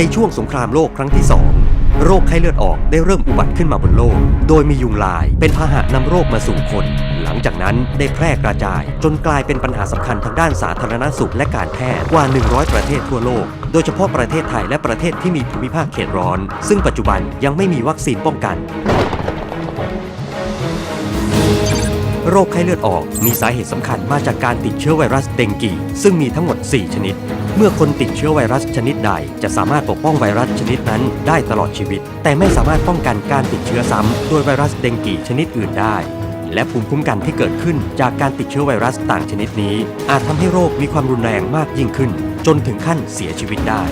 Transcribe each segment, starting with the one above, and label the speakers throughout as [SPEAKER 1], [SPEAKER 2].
[SPEAKER 1] ในช่วงสงครามโลกครั้งที่สองโรคไข้เลือดออกได้เริ่มอุบัติขึ้นมาบนโลก โดยมียุงลายเป็นพาหะนำโรคมาสู่คน หลังจากนั้นได้แพร่กระจาย จนกลายเป็นปัญหาสำคัญทางด้านสาธารณสุขและการแพทย์กว่า 100 ประเทศทั่วโลก โดยเฉพาะประเทศไทยและประเทศที่มีภูมิภาคเขตร้อน ซึ่งปัจจุบันยังไม่มีวัคซีนป้องกัน โรคไข้เลือดออก มีสาเหตุสำคัญมาจากการติดเชื้อไวรัสเดงกี ซึ่งมีทั้งหมด 4 ชนิด เมื่อคนติดเชื้อไวรัสชนิดใด จะสามารถปกป้องไวรัสชนิดนั้นได้ตลอดชีวิต แต่ไม่สามารถป้องกันการติดเชื้อซ้ำโดยไวรัสเดงกีชนิดอื่นได้ และภูมิคุ้มกันที่เกิดขึ้นจากการติดเชื้อไวรัสต่างชนิดนี้ อาจทำให้โรคมีความรุนแรงมากยิ่งขึ้น จนถึงขั้นเสียชีวิตได้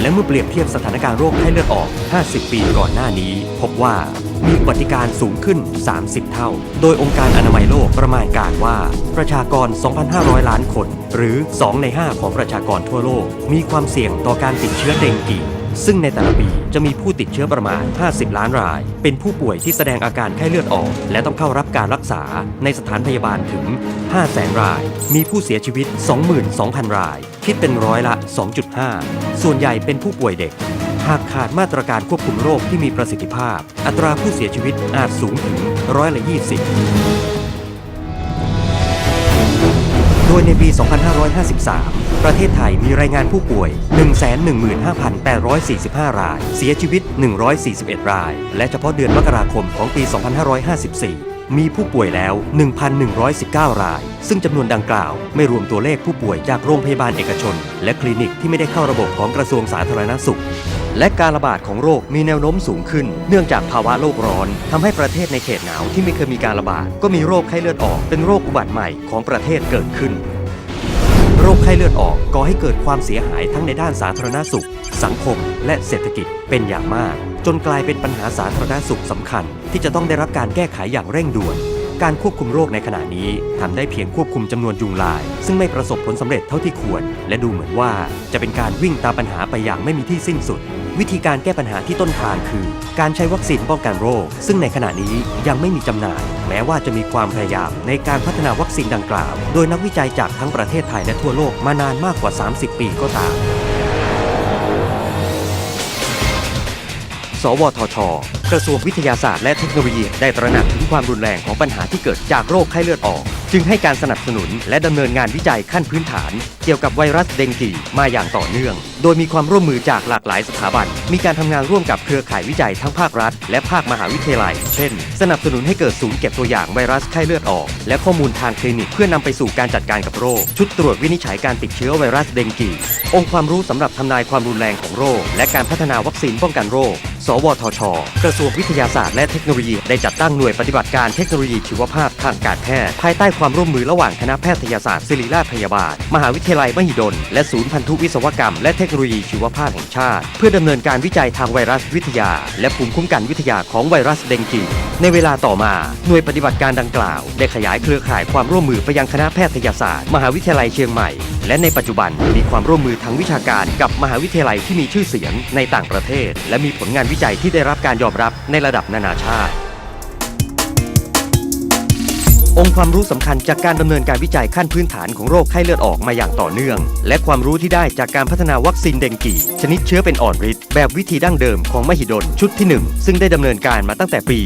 [SPEAKER 1] และเมื่อเปรียบเทียบสถานการณ์โรคไข้เลือดออก 50 ปีก่อนหน้านี้ พบว่า มีอุบัติการณ์สูงขึ้น 30 เท่า โดยองค์การอนามัยโลกประมาณการว่า ประชากร 2,500 ล้านคน หรือ 2 ใน 5 ของประชากรทั่วโลก มีความเสี่ยงต่อการติดเชื้อเดงกีซึ่งในแต่ละปีจะมีผู้ติดเชื้อประมาณ 50 ล้านราย เป็นผู้ป่วยที่แสดงอาการไข้เลือดออก และต้องเข้ารับการรักษาในสถานพยาบาลถึง 5 0 0 0 0 0 ราย มีผู้เสียชีวิต 22,000 ราย คิดเป็นร้อยละ 2.5 ส่วนใหญ่เป็นผู้ป่วยเด็ก หากขาดมาตรการควบคุมโรคที่มีประสิทธิภาพ อัตราผู้เสียชีวิตอาจสูงถึงร้อยละ20โดยในปี 2553 ประเทศไทยมีรายงานผู้ป่วย 115,845 ราย เสียชีวิต 141 ราย และเฉพาะเดือนมกราคมของปี 2554 มีผู้ป่วยแล้ว 1,119 ราย ซึ่งจำนวนดังกล่าว ไม่รวมตัวเลขผู้ป่วยจากโรงพยาบาลเอกชน และคลินิกที่ไม่ได้เข้าระบบของกระทรวงสาธารณสุข และการระบาดของโรคมีแนวโน้มสูงขึ้น เนื่องจากภาวะโลกร้อนทำให้ประเทศในเขตหนาวที่ไม่เคยมีการระบาด ก็มีโรคไข้เลือดออก เป็นโรคอุบัติใหม่ของประเทศเกิดขึ้น โรคไข้เลือดออกก่อให้เกิดความเสียหายทั้งในด้านสาธารณสุข สังคม และเศรษฐกิจเป็นอย่างมาก จนกลายเป็นปัญหาสาธารณสุขสำคัญ ที่จะต้องได้รับการแก้ไขอย่างเร่งด่วนการควบคุมโรคในขณะนี้ทำได้เพียงควบคุมจำนวนยุงลาย ซึ่งไม่ประสบผลสำเร็จเท่าที่ควร และดูเหมือนว่าจะเป็นการวิ่งตามปัญหาไปอย่างไม่มีที่สิ้นสุด วิธีการแก้ปัญหาที่ต้นทางคือ การใช้วัคซีนป้องกันโรค ซึ่งในขณะนี้ยังไม่มีจำหน่าย แม้ว่าจะมีความพยายามในการพัฒนาวัคซีนดังกล่าว โดยนักวิจัยจากทั้งประเทศไทยและทั่วโลกมานานมากกว่า 30 ปีก็ตาม สวทช กระทรวงวิทยาศาสตร์และเทคโนโลยีได้ตระหนักถึงความรุนแรงของปัญหาที่เกิดจากโรคไข้เลือดออก จึงให้การสนับสนุนและดำเนินงานวิจัยขั้นพื้นฐาน เกี่ยวกับไวรัสเดงกีมาอย่างต่อเนื่อง โดยมีความร่วมมือจากหลากหลายสถาบัน มีการทำงานร่วมกับเครือข่ายวิจัยทั้งภาครัฐ และภาคมหาวิทยาลัย เช่น สนับสนุนให้เกิดศูนย์เก็บตัวอย่างไวรัสไข้เลือดออก และข้อมูลทางคลินิกเพื่อนำไปสู่การจัดการกับโรค ชุดตรวจวินิจฉัยการติดเชื้อไวรัสเดงกีองค์ความรู้สำหรับทำนายความรุนแรงของโรค และการพัฒนาวัคซีนป้องกันโรค วทช กระทรวงวิทยาศาสตร์และเทคโนโลยีได้จัดตั้งหน่วยปฏิบัติการเทคโนโลยีชีวภาพทางการแพทย์ภายใต้ความร่วมมือระหว่างคณะแพทยศาสตร์ศิริราชพยาบาล มหาวิทยาลัยมหิดล และศูนย์พันธุวิศวกรรม และเทคโนโลยีชีวภาพแห่งชาติ เพื่อดำเนินการวิจัยทางไวรัสวิทยา และภูมิคุ้มกันวิทยาของไวรัสเดงกีในเวลาต่อมาหน่วยปฏิบัติการดังกล่าว ได้ขยายเครือข่ายความร่วมมือไปยังคณะแพทยศาสตร์ มหาวิทยาลัยเชียงใหม่และในปัจจุบันมีความร่วมมือทางวิชาการกับมหาวิทยาลัยที่มีชื่อเสียงในต่างประเทศ และมีผลงานวิจัยที่ได้รับการยอมรับในระดับนานาชาติ องค์ความรู้สำคัญจากการดำเนินการวิจัยขั้นพื้นฐานของโรคไข้เลือดออกมาอย่างต่อเนื่อง และความรู้ที่ได้จากการพัฒนาวัคซีนเดงกีชนิดเชื้อเป็นอ่อนฤทธิ์แบบวิธีดั้งเดิมของมหิดลชุดที่ 1 ซึ่งได้ดำเนินการมาตั้งแต่ปี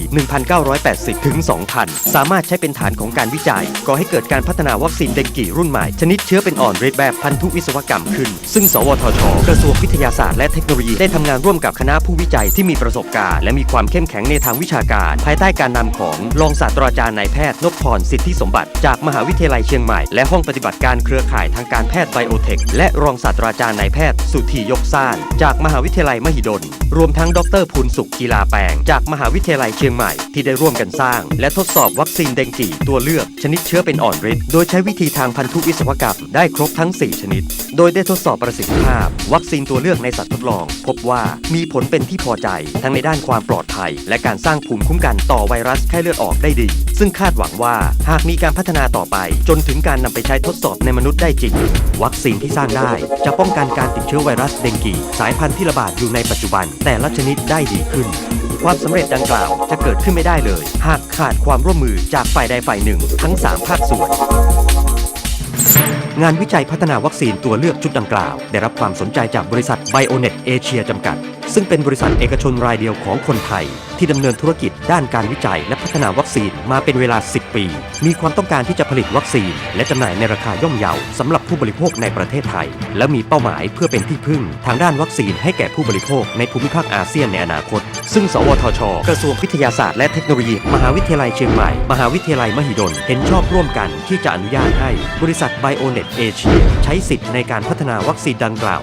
[SPEAKER 1] 1980 ถึง 2000 สามารถใช้เป็นฐานของการวิจัย ก่อให้เกิดการพัฒนาวัคซีนเดงกีรุ่นใหม่ ชนิดเชื้อเป็นอ่อนฤทธิ์แบบพันธุวิศวกรรมขึ้น ซึ่ง สวทช กระทรวงวิทยาศาสตร์และเทคโนโลยีได้ทำงานร่วมกับคณะผู้วิจัยที่มีประสบการณ์และมีความเข้มแข็งในทางวิชาการ ภายใต้การนำของรองศาสตราจารย์นายแพทย์นพพรสิทธิสมบัติ จากมหาวิทยาลัยเชียงใหม่ และห้องปฏิบัติการเครือข่ายทางการแพทย์ไบโอเทค และรองศาสตราจารย์นายแพทย์ สุธียกซ่าน จากมหาวิทยาลัยมหิดล รวมทั้งดรภูลสุขกีฬาแปลง จากมหาวิทยาลัยเชียงใหม่ที่ได้ร่วมกันสร้าง และทดสอบวัคซีนเดงกีตัวเลือกชนิดเชื้อเป็นอ่อนฤทธิ์โดยใช้วิธีทางพันธุวิศวกรรมได้ครบทั้ง 4 ชนิด โดยได้ทดสอบประสิทธิภาพ วัคซีนตัวเลือกในสัตว์ทดลอง พบว่ามีผลเป็นที่พอใจ ทั้งในด้านความปลอดภัย และการสร้างภูมิคุ้มกันต่อไวรัสไข้เลือดออกได้ดี ซึ่งคาดหวังว่าหากมีการพัฒนาต่อไป จนถึงการนำไปใช้ทดสอบในมนุษย์ได้จริง วัคซีนที่สร้างได้ จะป้องกันการติดเชื้อไวรัสเดงกี สายพันธุ์ที่ระบาดอยู่ในปัจจุบัน แต่ละชนิดได้ดีขึ้น ความสำเร็จดังกล่าวจะเกิดขึ้นไม่ได้เลย หากขาดความร่วมมือจากฝ่ายใดฝ่ายหนึ่ง ทั้ง 3 ภาคส่วนงานวิจัยพัฒนาวัคซีนตัวเลือกชุดดังกล่าว ได้รับความสนใจจากบริษัท Bionet Asia จำกัด ซึ่งเป็นบริษัทเอกชนรายเดียวของคนไทย ที่ดำเนินธุรกิจด้านการวิจัยและพัฒนาวัคซีนมาเป็นเวลา 10 ปี มีความต้องการที่จะผลิตวัคซีน และจำหน่ายในราคาย่อมเยาสำหรับผู้บริโภคในประเทศไทย และมีเป้าหมายเพื่อเป็นที่พึ่ง ทางด้านวัคซีนให้แก่ผู้บริโภคในภูมิภาคอาเซียนในอนาคต ซึ่ง สวทช กระทรวงวิทยาศาสตร์และเทคโนโลยี มหาวิทยาลัยเชียงใหม่ มหาวิทยาลัยมหิดล เห็นชอบร่วมกันที่จะอนุญาตให้ บริษัท Bionet Asia ใช้สิทธิ์ในการพัฒนาวัคซีนดังกล่าว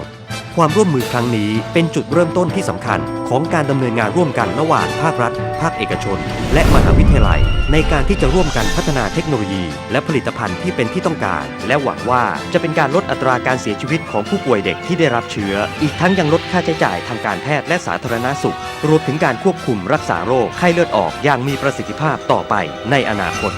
[SPEAKER 1] ความร่วมมือครั้งนี้เป็นจุดเริ่มต้นที่สำคัญ ของการดำเนินงานร่วมกันระหว่างภาครัฐ ภาคเอกชน และมหาวิทยาลัย ในการที่จะร่วมกันพัฒนาเทคโนโลยี และผลิตภัณฑ์ที่เป็นที่ต้องการ และหวังว่าจะเป็นการลดอัตราการเสียชีวิตของผู้ป่วยเด็กที่ได้รับเชื้อ อีกทั้งยังลดค่าใช้จ่ายทางการแพทย์และสาธารณสุข รวมถึงการควบคุมรักษาโรคไข้เลือดออกอย่างมีประสิทธิภาพต่อไปในอนาคต